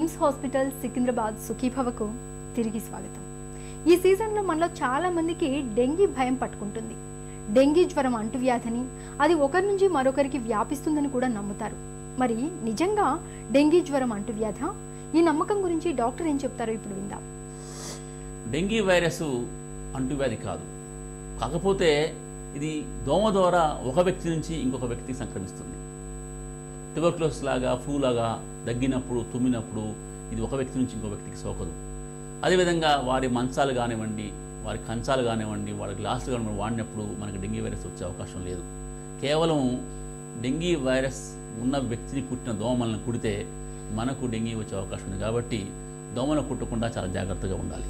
AIIMS hospital Secunderabad సుఖీభవకు తిరిగి స్వాగతం. ఈ సీజన్లో మనలో చాలా మందికి డెంగీ భయం పట్టుకుంటుంది. డెంగీ జ్వరం అంటువ్యాధని అది ఒకరి నుంచి మరొకరికి వ్యాపిస్తుందని కూడా నమ్ముతారు. మరి నిజంగా డెంగీ జ్వరం అంటువ్యాధ? ఈ నమ్మకం గురించి డాక్టర్ ఏం చెప్తారో ఇప్పుడు విందాం. డెంగీ వైరస్ అంటువ్యాధి కాదు. కాకపోతే ఇది దోమ ద్వారా ఒక వ్యక్తి నుంచి ఇంకొక వ్యక్తికి సంక్రమిస్తుంది. ట్యూబర్క్లోస్ లాగా ఫ్లూ లాగా దగ్గినప్పుడు తుమ్మినప్పుడు ఇది ఒక వ్యక్తి నుంచి ఇంకో వ్యక్తికి సోకదు. అదేవిధంగా వారి మంచాలు కానివ్వండి వారి కంచాలు కానివ్వండి వారి గ్లాసులు కానివ్వండి వాడినప్పుడు మనకు డెంగీ వైరస్ వచ్చే అవకాశం లేదు. కేవలం డెంగీ వైరస్ ఉన్న వ్యక్తిని కుట్టిన దోమలను కుడితే మనకు డెంగీ వచ్చే అవకాశం ఉంది. కాబట్టి దోమలు కుట్టకుండా చాలా జాగ్రత్తగా ఉండాలి.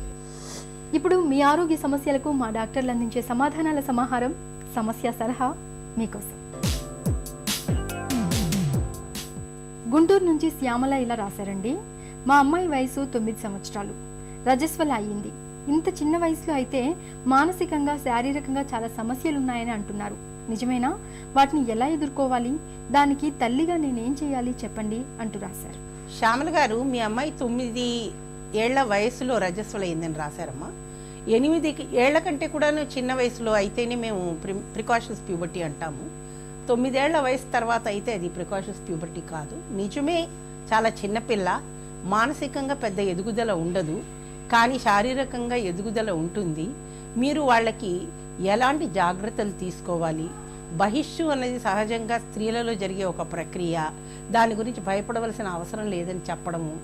ఇప్పుడు మీ ఆరోగ్య సమస్యలకు మా డాక్టర్లు అందించే సమాధానాల సమాహారం సమస్య సలహా మీకోసం. గుంటూరు నుంచి శ్యామల ఇలా రాశారండి. మా అమ్మాయి వయసు తొమ్మిది సంవత్సరాలు. రజస్వల అయ్యింది. ఇంత చిన్న వయసులో అయితే మానసికంగా శారీరకంగా చాలా సమస్యలు ఉన్నాయని అంటున్నారు. నిజమేనా? వాటిని ఎలా ఎదుర్కోవాలి? దానికి తల్లిగా నేనేం చేయాలి చెప్పండి అంటూ రాశారు. శ్యామల గారు మీ అమ్మాయి తొమ్మిది ఏళ్ళ వయసులో రజస్వలైందని రాశారమ్మా. ఎనిమిది ఏళ్ళ కంటే కూడా చిన్న వయసులో అయితేనే మేము ప్రి ప్రికాషన్స్ ప్యూబర్టీ అంటాము. తొమ్మిదేళ్ళ వయసు తర్వాత అయితే అది ప్రికాషన్స్ ప్యూబర్టీ కాదు. నిజమే చాలా చిన్నపిల్ల మానసికంగా పెద్ద ఎదుగుదల ఉండదు కానీ శారీరకంగా ఎదుగుదల ఉంటుంది. మీరు వాళ్ళకి ఎలాంటి జాగ్రత్తలు తీసుకోవాలి? బహిష్యు అనేది సహజంగా స్త్రీలలో జరిగే ఒక ప్రక్రియ. దాని గురించి భయపడవలసిన అవసరం లేదని చెప్పడము.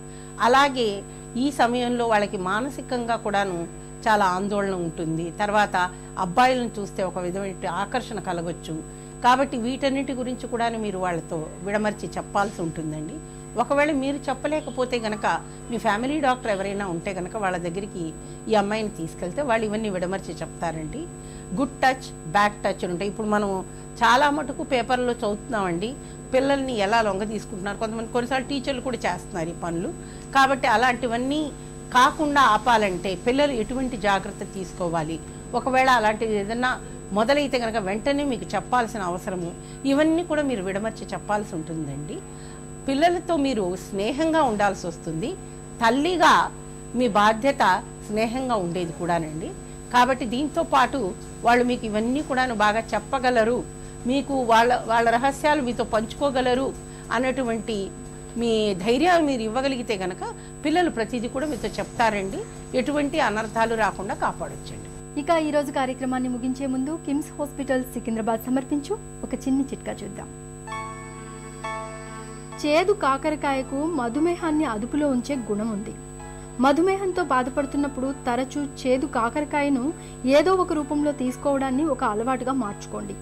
అలాగే ఈ సమయంలో వాళ్ళకి మానసికంగా కూడాను చాలా ఆందోళన ఉంటుంది. తర్వాత అబ్బాయిలను చూస్తే ఒక విధమైన ఆకర్షణ కలగొచ్చు. కాబట్టి వీటన్నిటి గురించి కూడా మీరు వాళ్ళతో విడమర్చి చెప్పాల్సి ఉంటుందండి. ఒకవేళ మీరు చెప్పలేకపోతే గనక మీ ఫ్యామిలీ డాక్టర్ ఎవరైనా ఉంటే గనక వాళ్ళ దగ్గరికి ఈ అమ్మాయిని తీసుకెళ్తే వాళ్ళు ఇవన్నీ విడమర్చి చెప్తారండి. గుడ్ టచ్ బ్యాడ్ టచ్ ఉంటాయి. ఇప్పుడు మనం చాలా మటుకు పేపర్లో చదువుతున్నామండి. పిల్లల్ని ఎలా లొంగ తీసుకుంటున్నారు? కొంతమంది కొన్నిసార్లు టీచర్లు కూడా చేస్తున్నారు ఈ పనులు. కాబట్టి అలాంటివన్నీ కాకుండా ఆపాలంటే పిల్లలు ఎటువంటి జాగ్రత్త తీసుకోవాలి? ఒకవేళ అలాంటిది ఏదన్నా మొదలైతే కనుక వెంటనే మీకు చెప్పాల్సిన అవసరము ఇవన్నీ కూడా మీరు విడమర్చి చెప్పాల్సి ఉంటుందండి. పిల్లలతో మీరు స్నేహంగా ఉండాల్సి వస్తుంది. తల్లిగా మీ బాధ్యత స్నేహంగా ఉండేది కూడానండి. కాబట్టి దీంతో పాటు వాళ్ళు మీకు ఇవన్నీ కూడాను బాగా చెప్పగలరు. మీకు వాళ్ళ వాళ్ళ రహస్యాలు మీతో పంచుకోగలరు అన్నటువంటి మీ ధైర్యాలు మీరు ఇవ్వగలిగితే గనక పిల్లలు ప్రతిదీ కూడా మీతో చెప్తారండి. ఎటువంటి అనర్థాలు రాకుండా కాపాడొచ్చండి. ఇక ఈ రోజు కార్యక్రమాన్ని ముగించే ముందు కిమ్స్ హాస్పిటల్ సికింద్రాబాద్ సమర్పించు. ఒక చిన్ని చిట్కా చూద్దాం. చేదు కాకరకాయకు మధుమేహాన్ని అదుపులో ఉంచే గుణం ఉంది. మధుమేహంతో బాధపడుతున్నప్పుడు తరచూ చేదు కాకరకాయను ఏదో ఒక రూపంలో తీసుకోవడాన్ని ఒక అలవాటుగా మార్చుకోండి.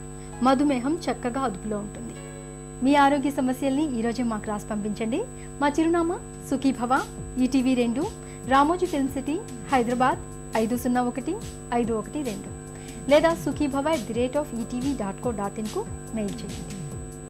మధుమేహం చక్కగా అదుపులో ఉంటుంది. మీ ఆరోగ్య సమస్యల్ని ఈరోజే మాకు రాసి పంపించండి. మా చిరునామా సుఖీభవ ఈటీవీ రెండు రామోజీ ఫిల్మ్ సిటీ హైదరాబాద్. ఐదు సున్నా ఒకటి ఐదు ఒకటి రెండు. లేదా Sukhibhava at the rate of ETV dot co dot ఇన్కు mail చేయండి.